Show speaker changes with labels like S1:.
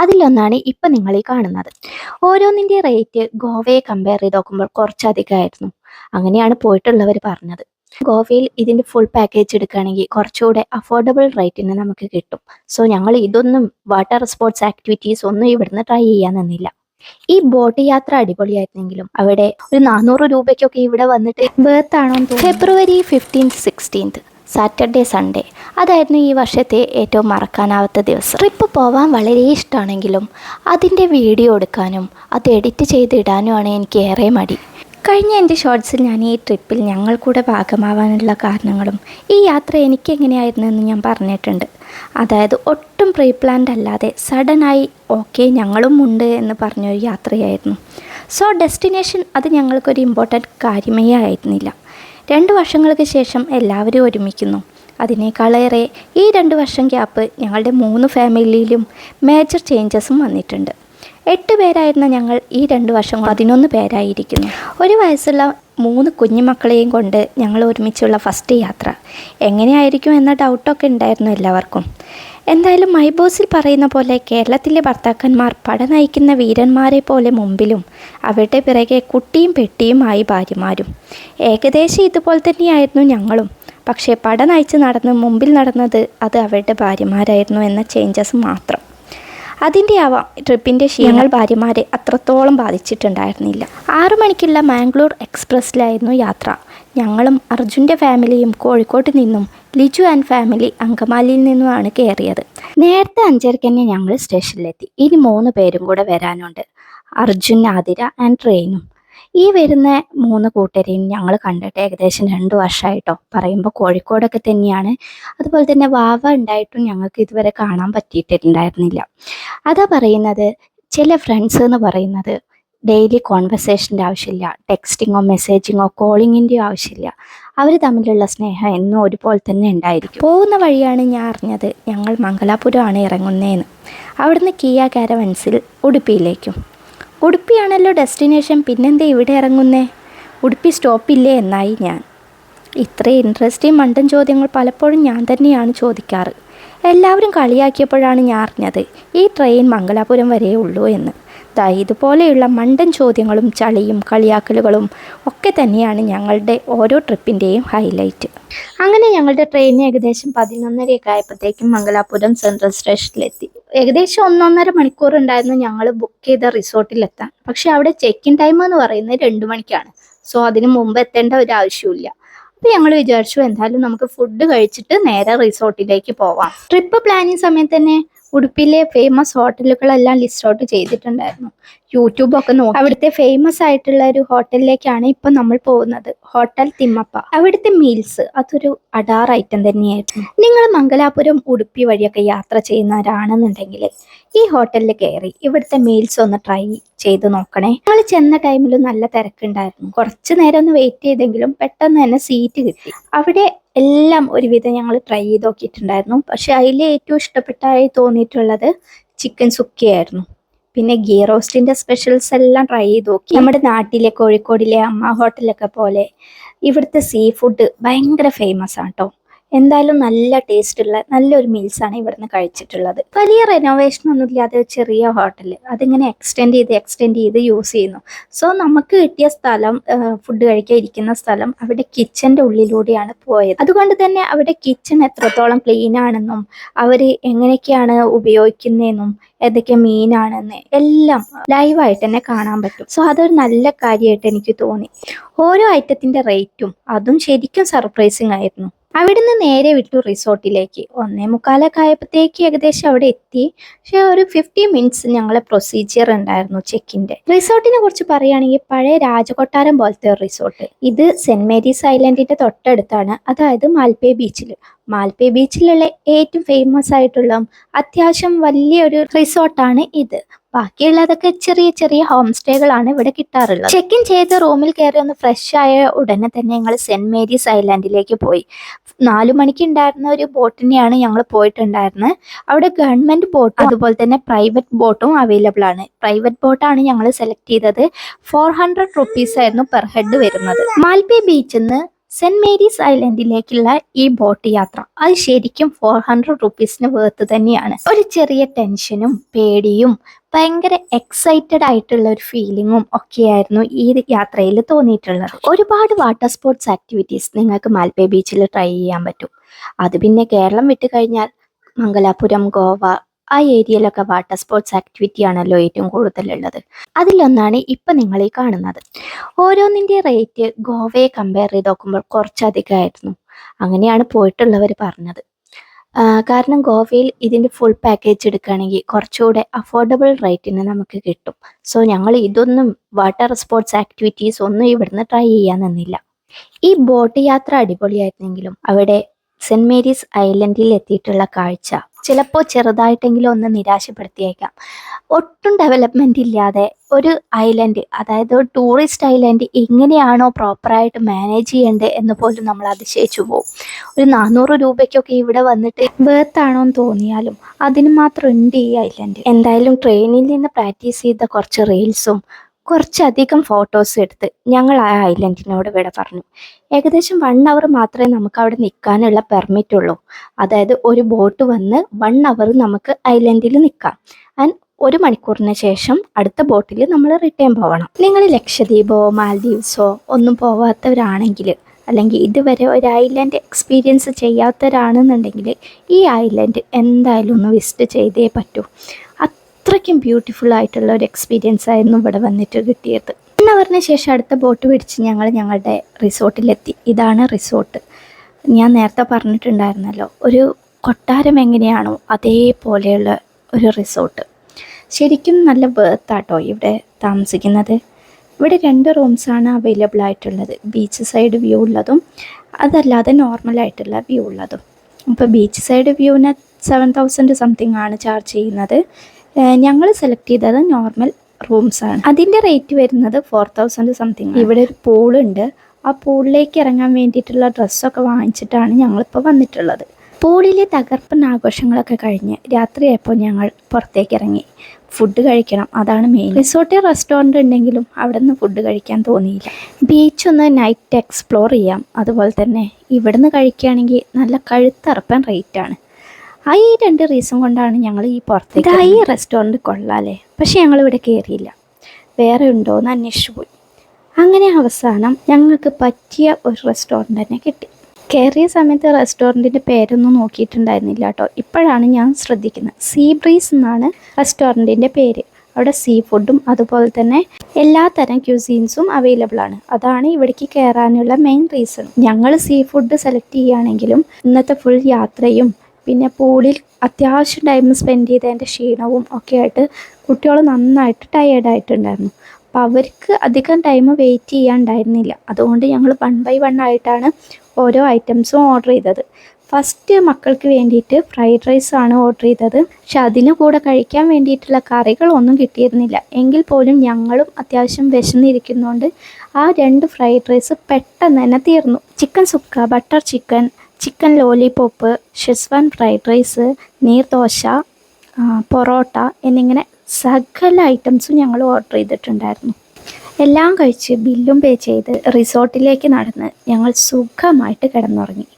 S1: അതിലൊന്നാണ് ഇപ്പം നിങ്ങൾ ഈ കാണുന്നത്. ഓരോന്നിന്റെ റേറ്റ് ഗോവയെ കമ്പയർ ചെയ്ത് നോക്കുമ്പോൾ കുറച്ചധികമായിരുന്നു. അങ്ങനെയാണ് പോയിട്ടുള്ളവർ പറഞ്ഞത്. ഗോവയിൽ ഇതിന്റെ ഫുൾ പാക്കേജ് എടുക്കുകയാണെങ്കിൽ കുറച്ചുകൂടെ അഫോർഡബിൾ റേറ്റിന് നമുക്ക് കിട്ടും. സോ ഞങ്ങൾ ഇതൊന്നും വാട്ടർ സ്പോർട്സ് ആക്ടിവിറ്റീസ് ഒന്നും ഇവിടുന്ന് ട്രൈ ചെയ്യാൻ നിന്നില്ല. ഈ ബോട്ട് യാത്ര അടിപൊളിയായിരുന്നെങ്കിലും അവിടെ ഒരു നാനൂറ് രൂപയ്ക്കൊക്കെ ഇവിടെ വന്നിട്ട് ബേർത്താണോ February fifteenth sixteenth Saturday Sunday. അതായിരുന്നു ഈ വർഷത്തെ ഏറ്റവും മറക്കാനാവാത്ത ദിവസം. ട്രിപ്പ് പോവാൻ വളരെ ഇഷ്ടമാണെങ്കിലും അതിന്റെ വീഡിയോ എടുക്കാനും അത് എഡിറ്റ് ചെയ്ത് ഇടാനുമാണ് എനിക്ക് ഏറെ മടി. കഴിഞ്ഞ എന്റെ ഷോർട്സിൽ ഞാൻ ഈ ട്രിപ്പിൽ ഞങ്ങൾ കൂടെ ഭാഗമാവാനുള്ള കാരണങ്ങളും ഈ യാത്ര എനിക്ക് എങ്ങനെയായിരുന്നു എന്ന് ഞാൻ പറഞ്ഞിട്ടുണ്ട്. അതായത് ഒട്ടും പ്രീ പ്ലാൻഡ് അല്ലാതെ സഡനായി ഓക്കെ ഞങ്ങളും ഉണ്ട് എന്ന് പറഞ്ഞൊരു യാത്രയായിരുന്നു. സോ ഡെസ്റ്റിനേഷൻ അത് ഞങ്ങൾക്കൊരു ഇമ്പോർട്ടന്റ് കാര്യമേ ആയിരുന്നില്ല. രണ്ട് വർഷങ്ങൾക്ക് ശേഷം എല്ലാവരും ഒരുമിക്കുന്നു. അതിനേക്കാളേറെ ഈ രണ്ട് വർഷം ഗ്യാപ്പ് ഞങ്ങളുടെ മൂന്ന് ഫാമിലിയിലും മേജർ ചേഞ്ചസും വന്നിട്ടുണ്ട്. എട്ട് പേരായിരുന്ന ഞങ്ങൾ ഈ രണ്ട് വർഷം പതിനൊന്ന് പേരായിരിക്കുന്നു. ഒരു വയസ്സുള്ള മൂന്ന് കുഞ്ഞുമക്കളെയും കൊണ്ട് ഞങ്ങൾ ഒരുമിച്ചുള്ള ഫസ്റ്റ് യാത്ര. എങ്ങനെയായിരിക്കും എന്ന ഡൗട്ടൊക്കെ ഉണ്ടായിരുന്നു എല്ലാവർക്കും. എന്തായാലും മൈബോസിൽ പറയുന്ന പോലെ കേരളത്തിലെ ഭർത്താക്കന്മാർ പട നയിക്കുന്ന വീരന്മാരെ പോലെ മുമ്പിലും അവരുടെ പിറകെ കുട്ടിയും പെട്ടിയുമായി ഭാര്യമാരും. ഏകദേശം ഇതുപോലെ തന്നെയായിരുന്നു ഞങ്ങളും. പക്ഷേ പട നയിച്ച് നടന്ന് മുമ്പിൽ നടന്നത് അത് അവരുടെ ഭാര്യമാരായിരുന്നു എന്ന ചേഞ്ചസ് മാത്രം. അതിന്റെ ആവാം ട്രിപ്പിന്റെ ക്ഷീണങ്ങൾ ഭാര്യമാരെ അത്രത്തോളം ബാധിച്ചിട്ടുണ്ടായിരുന്നില്ല. ആറു മണിക്കുള്ള മാംഗ്ലൂർ എക്സ്പ്രസ്സിലായിരുന്നു യാത്ര. ഞങ്ങളും അർജുന്റെ ഫാമിലിയും കോഴിക്കോട്ട് നിന്നും ലിജു ആൻഡ് ഫാമിലി അങ്കമാലിയിൽ നിന്നുമാണ് കയറിയത്. നേരത്തെ അഞ്ചരയ്ക്ക് തന്നെ ഞങ്ങൾ സ്റ്റേഷനിലെത്തി. ഇനി മൂന്ന് പേരും കൂടെ വരാനുണ്ട്. അർജുൻ ആതിര ആൻഡ് ട്രെയിനും ഈ വരുന്ന മൂന്ന് കൂട്ടരെയും ഞങ്ങൾ കണ്ടിട്ട് ഏകദേശം രണ്ട് വർഷമായിട്ടോ പറയുമ്പോൾ കോഴിക്കോടൊക്കെ തന്നെയാണ്. അതുപോലെ തന്നെ വാവ ഉണ്ടായിട്ടും ഞങ്ങൾക്ക് ഇതുവരെ കാണാൻ പറ്റിയിട്ടുണ്ടായിരുന്നില്ല. അതാ പറയുന്നത് ചില ഫ്രണ്ട്സ് എന്ന് പറയുന്നത് ഡെയിലി കോൺവെർസേഷന്റെ ആവശ്യമില്ല ടെക്സ്റ്റിങ്ങോ മെസ്സേജിങ്ങോ കോളിങ്ങിന്റെയോ ആവശ്യമില്ല. അവർ തമ്മിലുള്ള സ്നേഹം എന്നും ഒരുപോലെ തന്നെ ഉണ്ടായിരിക്കും. പോകുന്ന വഴിയാണ് ഞാൻ അറിഞ്ഞത് ഞങ്ങൾ മംഗലാപുരമാണ് ഇറങ്ങുന്നതെന്ന്. അവിടുന്ന് കിയ കാരവൻസിൽ ഉടുപ്പിയിലേക്കും ഉടുപ്പിയാണല്ലോ ഡെസ്റ്റിനേഷൻ പിന്നെന്തേ ഇവിടെ ഇറങ്ങുന്നേ? ഉടുപ്പി സ്റ്റോപ്പില്ലേ എന്നായി ഞാൻ. ഇത്രയും ഇൻട്രസ്റ്റിംഗ് മണ്ടൻ ചോദ്യങ്ങൾ പലപ്പോഴും ഞാൻ തന്നെയാണ് ചോദിക്കാറ്. എല്ലാവരും കളിയാക്കിയപ്പോഴാണ് ഞാൻ അറിഞ്ഞത് ഈ ട്രെയിൻ മംഗലാപുരം വരെയേ ഉള്ളൂ എന്ന്. ദാ ഇതുപോലെയുള്ള മണ്ടൻ ചോദ്യങ്ങളും ചളിയും കളിയാക്കലുകളും ഒക്കെ തന്നെയാണ് ഞങ്ങളുടെ ഓരോ ട്രിപ്പിന്റെയും ഹൈലൈറ്റ് അങ്ങനെ ഞങ്ങളുടെ ട്രെയിൻ ഏകദേശം പതിനൊന്നരയൊക്കെ ആയപ്പോഴത്തേക്കും മംഗലാപുരം സെൻട്രൽ സ്റ്റേഷനിലെത്തി ഏകദേശം ഒന്നൊന്നര മണിക്കൂർ ഉണ്ടായിരുന്നു ഞങ്ങൾ ബുക്ക് ചെയ്ത റിസോർട്ടിലെത്താൻ. പക്ഷെ അവിടെ ചെക്ക് ഇൻ ടൈം എന്ന് പറയുന്നത് രണ്ട് മണിക്കാണ്. സോ അതിന് മുമ്പ് എത്തേണ്ട ഒരു ആവശ്യമില്ല അപ്പൊ ഞങ്ങൾ വിചാരിച്ചു എന്തായാലും നമുക്ക് ഫുഡ് കഴിച്ചിട്ട് നേരെ റിസോർട്ടിലേക്ക് പോവാം. ട്രിപ്പ് പ്ലാനിങ് സമയത്ത് തന്നെ ഉടുപ്പിയിലെ ഫേമസ് ഹോട്ടലുകളെല്ലാം ലിസ്റ്റ് ഔട്ട് ചെയ്തിട്ടുണ്ടായിരുന്നു. യൂട്യൂബൊക്കെ നോക്കി. അവിടുത്തെ ഫേമസ് ആയിട്ടുള്ള ഒരു ഹോട്ടലിലേക്കാണ് ഇപ്പൊ നമ്മൾ പോകുന്നത്. ഹോട്ടൽ തിമ്മപ്പ. അവിടുത്തെ മീൽസ് അതൊരു അഡാർ ഐറ്റം തന്നെയായിരുന്നു. നിങ്ങൾ മംഗലാപുരം ഉടുപ്പി വഴിയൊക്കെ യാത്ര ചെയ്യുന്നവരാണെന്നുണ്ടെങ്കിൽ ഈ ഹോട്ടലിൽ കയറി ഇവിടുത്തെ മീൽസ് ഒന്ന് ട്രൈ ചെയ്ത് നോക്കണേ. ഞങ്ങൾ ചെന്ന ടൈമിൽ നല്ല തിരക്കുണ്ടായിരുന്നു. കുറച്ച് നേരം ഒന്ന് വെയിറ്റ് ചെയ്തെങ്കിലും പെട്ടെന്ന് തന്നെ സീറ്റ് കിട്ടി. അവിടെ എല്ലാം ഒരുവിധം ഞങ്ങൾ ട്രൈ ചെയ്ത് നോക്കിയിട്ടുണ്ടായിരുന്നു പക്ഷെ അതിൽ ഏറ്റവും ഇഷ്ടപ്പെട്ടായി തോന്നിയിട്ടുള്ളത് ചിക്കൻ സുക്കിയായിരുന്നു പിന്നെ ഗീ റോസ്റ്റിന്റെ സ്പെഷ്യൽസ് എല്ലാം ട്രൈ ചെയ്ത് നോക്കി നമ്മുടെ നാട്ടിലെ കോഴിക്കോടിലെ അമ്മ ഹോട്ടലൊക്കെ പോലെ ഇവിടുത്തെ സീ ഫുഡ് ഭയങ്കര ഫേമസ് ആണ് കേട്ടോ എന്തായാലും നല്ല ടേസ്റ്റ് ഉള്ള നല്ലൊരു മീൽസ് ആണ് ഇവിടുന്ന് കഴിച്ചിട്ടുള്ളത്. വലിയ റെനോവേഷൻ ഒന്നും ഇല്ലാതെ ചെറിയ ഹോട്ടൽ അതിങ്ങനെ എക്സ്റ്റെൻഡ് ചെയ്ത് എക്സ്റ്റെൻഡ് ചെയ്ത് യൂസ് ചെയ്യുന്നു. സോ നമുക്ക് കിട്ടിയ സ്ഥലം ഫുഡ് കഴിക്കാൻ ഇരിക്കുന്ന സ്ഥലം അവിടെ കിച്ചന്റെ ഉള്ളിലൂടെയാണ് പോയത്. അതുകൊണ്ട് തന്നെ അവിടെ കിച്ചൺ എത്രത്തോളം ക്ലീൻ ആണെന്നും അവർ എങ്ങനെയൊക്കെയാണ് ഉപയോഗിക്കുന്നതെന്നും ഏതൊക്കെ മീനാണെന്ന് എല്ലാം ലൈവായിട്ട് തന്നെ കാണാൻ പറ്റും. സോ അതൊരു നല്ല കാര്യമായിട്ട് എനിക്ക് തോന്നി. ഓരോ ഐറ്റത്തിന്റെ റേറ്റും അതും ശരിക്കും സർപ്രൈസിങ് ആയിരുന്നു. അവിടുന്ന് നേരെ വിട്ടു റിസോർട്ടിലേക്ക്. ഒന്നേ മുക്കാലൊക്കെ ആയപ്പോഴത്തേക്ക് ഏകദേശം അവിടെ എത്തി. പക്ഷെ ഒരു ഫിഫ്റ്റി മിനിറ്റ്സ് ഞങ്ങളെ പ്രൊസീജിയർ ഉണ്ടായിരുന്നു ചെക്കിന്റെ റിസോർട്ടിനെ കുറിച്ച് പറയുകയാണെങ്കിൽ പഴയ രാജകൊട്ടാരം പോലത്തെ ഒരു റിസോർട്ട്. ഇത് സെന്റ് മേരീസ് ഐലൻഡിന്റെ തൊട്ടടുത്താണ്. അതായത് മാൽപ്പേ ബീച്ചിൽ മാൽപ്പേ ബീച്ചിലുള്ള ഏറ്റവും ഫേമസ് ആയിട്ടുള്ള അത്യാവശ്യം വലിയൊരു റിസോർട്ടാണ് ഇത്. ബാക്കിയുള്ളതൊക്കെ ചെറിയ ചെറിയ ഹോം സ്റ്റേകളാണ് ഇവിടെ കിട്ടാറുള്ളത്. ചെക്ക് ഇൻ ചെയ്ത് റൂമിൽ കയറി ഒന്ന് ഫ്രഷ് ആയ ഉടനെ തന്നെ ഞങ്ങൾ സെന്റ് മേരീസ് ഐലാൻഡിലേക്ക് പോയി. നാലു മണിക്ക് ഉണ്ടായിരുന്ന ഒരു ബോട്ടിനെയാണ് ഞങ്ങൾ പോയിട്ടുണ്ടായിരുന്നത്. അവിടെ ഗവൺമെന്റ് ബോട്ടും അതുപോലെ തന്നെ പ്രൈവറ്റ് ബോട്ടും അവൈലബിൾ ആണ്. പ്രൈവറ്റ് ബോട്ടാണ് ഞങ്ങൾ സെലക്ട് ചെയ്തത്. ഫോർ ഹൺഡ്രഡ് റുപ്പീസ് ആയിരുന്നു പെർ ഹെഡ് വരുന്നത്. മാൽപി ബീച്ചിൽ നിന്ന് സെന്റ് മേരീസ് ഐലൻഡിലേക്കുള്ള ഈ ബോട്ട് യാത്ര. അത് ശരിക്കും ഫോർ ഹൺഡ്രഡ് റുപ്പീസിന് വേർത്ത് തന്നെയാണ്. ഒരു ചെറിയ ടെൻഷനും പേടിയും ഭയങ്കര എക്സൈറ്റഡ് ആയിട്ടുള്ള ഒരു ഫീലിങ്ങും ഒക്കെയായിരുന്നു ഈ യാത്രയിൽ തോന്നിയിട്ടുള്ളത്. ഒരുപാട് വാട്ടർ സ്പോർട്സ് ആക്ടിവിറ്റീസ് നിങ്ങൾക്ക് മാൽപ്പേ ബീച്ചിൽ ട്രൈ ചെയ്യാൻ പറ്റും. അത് പിന്നെ കേരളം വിട്ട് കഴിഞ്ഞാൽ മംഗലാപുരം ഗോവ ആ ഏരിയയിലൊക്കെ വാട്ടർ സ്പോർട്സ് ആക്ടിവിറ്റി ആണല്ലോ ഏറ്റവും കൂടുതലുള്ളത്. അതിലൊന്നാണ് ഇപ്പം നിങ്ങൾ ഈ കാണുന്നത്. ഓരോന്നിന്റെ റേറ്റ് ഗോവയെ കമ്പയർ ചെയ്ത് നോക്കുമ്പോൾ കുറച്ചധികമായിരുന്നു. അങ്ങനെയാണ് പോയിട്ടുള്ളവർ പറഞ്ഞത്. കാരണം ഗോവയിൽ ഇതിന്റെ ഫുൾ പാക്കേജ് എടുക്കുകയാണെങ്കിൽ കുറച്ചുകൂടെ അഫോർഡബിൾ റേറ്റിന് നമുക്ക് കിട്ടും. സോ ഞങ്ങൾ ഇതൊന്നും വാട്ടർ സ്പോർട്സ് ആക്ടിവിറ്റീസ് ഒന്നും ഇവിടുന്ന് ട്രൈ ചെയ്യാൻ നിന്നില്ല. ഈ ബോട്ട് യാത്ര അടിപൊളിയായിരുന്നെങ്കിലും അവിടെ സെന്റ് മേരീസ് ഐലൻഡിൽ എത്തിയിട്ടുള്ള കാഴ്ച. ചിലപ്പോൾ ചെറുതായിട്ടെങ്കിലും ഒന്ന് നിരാശപ്പെടുത്തിയേക്കാം. ഒട്ടും ഡെവലപ്മെന്റ് ഇല്ലാതെ ഒരു ഐലൻഡ് അതായത് ടൂറിസ്റ്റ് ഐലൻഡ് എങ്ങനെയാണോ പ്രോപ്പറായിട്ട് മാനേജ് ചെയ്യേണ്ടത് എന്ന് പോലും നമ്മൾ അതിശയിച്ചു പോകും ഒരു നാനൂറ് രൂപയ്ക്കൊക്കെ ഇവിടെ വന്നിട്ട് ബേർത്ത് ആണോ എന്ന് തോന്നിയാലും അതിന് മാത്രം ഉണ്ട് ഈ ഐലൻഡ് എന്തായാലും ട്രെയിനിൽ നിന്ന് പ്രാക്ടീസ് ചെയ്ത കുറച്ച് റീൽസും കുറച്ചധികം ഫോട്ടോസ് എടുത്ത് ഞങ്ങൾ ആ ഐലൻഡിനോട് വിട പറഞ്ഞു. ഏകദേശം വൺ അവർ മാത്രമേ നമുക്ക് അവിടെ നിൽക്കാനുള്ള പെർമിറ്റ് ഉള്ളൂ. അതായത് ഒരു ബോട്ട് വന്ന് വൺ അവർ നമുക്ക് ഐലൻഡിൽ നിൽക്കാം ആൻഡ് ഒരു മണിക്കൂറിന് ശേഷം അടുത്ത ബോട്ടിൽ നമ്മൾ റിട്ടേൺ പോകണം നിങ്ങൾ ലക്ഷദ്വീപോ മാൽദീവ്സോ ഒന്നും പോവാത്തവരാണെങ്കിൽ അല്ലെങ്കിൽ ഇതുവരെ ഒരു ഐലൻഡ് എക്സ്പീരിയൻസ് ചെയ്യാത്തവരാണെന്നുണ്ടെങ്കിൽ ഈ ഐലൻഡ് എന്തായാലും ഒന്ന് വിസിറ്റ് ചെയ്തേ പറ്റൂ. അത്രയ്ക്കും ബ്യൂട്ടിഫുൾ ആയിട്ടുള്ള ഒരു എക്സ്പീരിയൻസ് ആയിരുന്നു ഇവിടെ വന്നിട്ട് കിട്ടിയത്. വൺ പറഞ്ഞ ശേഷം അടുത്ത ബോട്ട് പിടിച്ച് ഞങ്ങൾ ഞങ്ങളുടെ റിസോർട്ടിലെത്തി. ഇതാണ് റിസോർട്ട്. ഞാൻ നേരത്തെ പറഞ്ഞിട്ടുണ്ടായിരുന്നല്ലോ ഒരു കൊട്ടാരം എങ്ങനെയാണോ അതേപോലെയുള്ള ഒരു റിസോർട്ട് ശരിക്കും നല്ല ബേർത്താട്ടോ ഇവിടെ താമസിക്കുന്നത്. ഇവിടെ രണ്ട് റൂംസാണ് അവൈലബിൾ ആയിട്ടുള്ളത്. ബീച്ച് സൈഡ് വ്യൂ ഉള്ളതും അതല്ലാതെ നോർമലായിട്ടുള്ള വ്യൂ ഉള്ളതും. അപ്പോൾ ബീച്ച് സൈഡ് വ്യൂവിന് സെവൻ തൗസൻഡ് സംതിങ് ആണ് ചാർജ് ചെയ്യുന്നത്. ഞങ്ങൾ സെലക്ട് ചെയ്തത് നോർമൽ റൂംസ് ആണ്. അതിന്റെ റേറ്റ് വരുന്നത് ഫോർ തൗസൻഡ് സംതിങ് ഇവിടെ ഒരു പൂളുണ്ട് ആ പൂളിലേക്ക് ഇറങ്ങാൻ വേണ്ടിയിട്ടുള്ള ഡ്രസ്സൊക്കെ വാങ്ങിച്ചിട്ടാണ് ഞങ്ങളിപ്പോൾ വന്നിട്ടുള്ളത്. പൂളിലെ തകർപ്പൻ ആഘോഷങ്ങളൊക്കെ കഴിഞ്ഞ് രാത്രിയായപ്പോൾ ഞങ്ങൾ പുറത്തേക്ക് ഇറങ്ങി. ഫുഡ് കഴിക്കണം അതാണ് മെയിൻ റിസോർട്ടിൽ റെസ്റ്റോറന്റ് ഉണ്ടെങ്കിലും അവിടെ നിന്ന് ഫുഡ് കഴിക്കാൻ തോന്നിയില്ല. ബീച്ച് ഒന്ന് നൈറ്റ് എക്സ്പ്ലോർ ചെയ്യാം. അതുപോലെ തന്നെ ഇവിടുന്ന് കഴിക്കുകയാണെങ്കിൽ നല്ല കഴുത്തറപ്പൻ റേറ്റാണ് ആ ഈ രണ്ട് റീസൺ കൊണ്ടാണ് ഞങ്ങൾ ഈ പുറത്തേക്ക് ഈ റെസ്റ്റോറന്റ് കൊള്ളാലേ പക്ഷെ ഞങ്ങൾ ഇവിടെ കയറിയില്ല വേറെ ഉണ്ടോ എന്ന് അന്വേഷിച്ചു പോയി. അങ്ങനെ അവസാനം ഞങ്ങൾക്ക് പറ്റിയ ഒരു റെസ്റ്റോറന്റ് തന്നെ കിട്ടി. കയറിയ സമയത്ത് റെസ്റ്റോറന്റിന്റെ പേരൊന്നും നോക്കിയിട്ടുണ്ടായിരുന്നില്ല കേട്ടോ. ഇപ്പോഴാണ് ഞാൻ ശ്രദ്ധിക്കുന്നത്. സീ ബ്രീസ് എന്നാണ് റെസ്റ്റോറന്റിന്റെ പേര്. അവിടെ സീ ഫുഡും അതുപോലെ തന്നെ എല്ലാ തരം ക്യൂസീൻസും അവൈലബിൾ ആണ്. അതാണ് ഇവിടേക്ക് കയറാനുള്ള മെയിൻ റീസൺ ഞങ്ങൾ സീ ഫുഡ് സെലക്ട് ചെയ്യുകയാണെങ്കിലും ഇന്നത്തെ ഫുൾ യാത്രയും പിന്നെ പൂളിൽ അത്യാവശ്യം ടൈം സ്പെൻഡ് ചെയ്തതിന്റെ ക്ഷീണവും ഒക്കെ ആയിട്ട് കുട്ടികൾ നന്നായിട്ട് ടയേർഡ് ടയേർഡായിട്ടുണ്ടായിരുന്നു അപ്പോൾ അവർക്ക് അധികം ടൈം വെയിറ്റ് ചെയ്യാണ്ടായിരുന്നില്ല. അതുകൊണ്ട് ഞങ്ങൾ വൺ ബൈ വൺ ആയിട്ടാണ് ഓരോ ഐറ്റംസും ഓർഡർ ചെയ്തത്. ഫസ്റ്റ് മക്കൾക്ക് വേണ്ടിയിട്ട് ഫ്രൈഡ് റൈസ് ആണ് ഓർഡർ ചെയ്തത്. പക്ഷെ അതിന് കൂടെ കഴിക്കാൻ വേണ്ടിയിട്ടുള്ള കറികളൊന്നും കിട്ടിയിരുന്നില്ല. എങ്കിൽ പോലും ഞങ്ങളും അത്യാവശ്യം വിശന്നിരിക്കുന്നതുകൊണ്ട് ആ രണ്ട് ഫ്രൈഡ് റൈസ് പെട്ടെന്ന് തന്നെ തീർന്നു. Chicken sukka butter chicken chicken lollipop schezwan fried rice neer dosa porotta എന്നിങ്ങനെ സകല ഐറ്റംസും ഞങ്ങൾ ഓർഡർ ചെയ്തിട്ടുണ്ടായിരുന്നു. എല്ലാം കഴിച്ച് ബില്ലും പേ ചെയ്ത് റിസോർട്ടിലേക്ക് നടന്ന് ഞങ്ങൾ സുഖമായിട്ട് കിടന്നുറങ്ങി.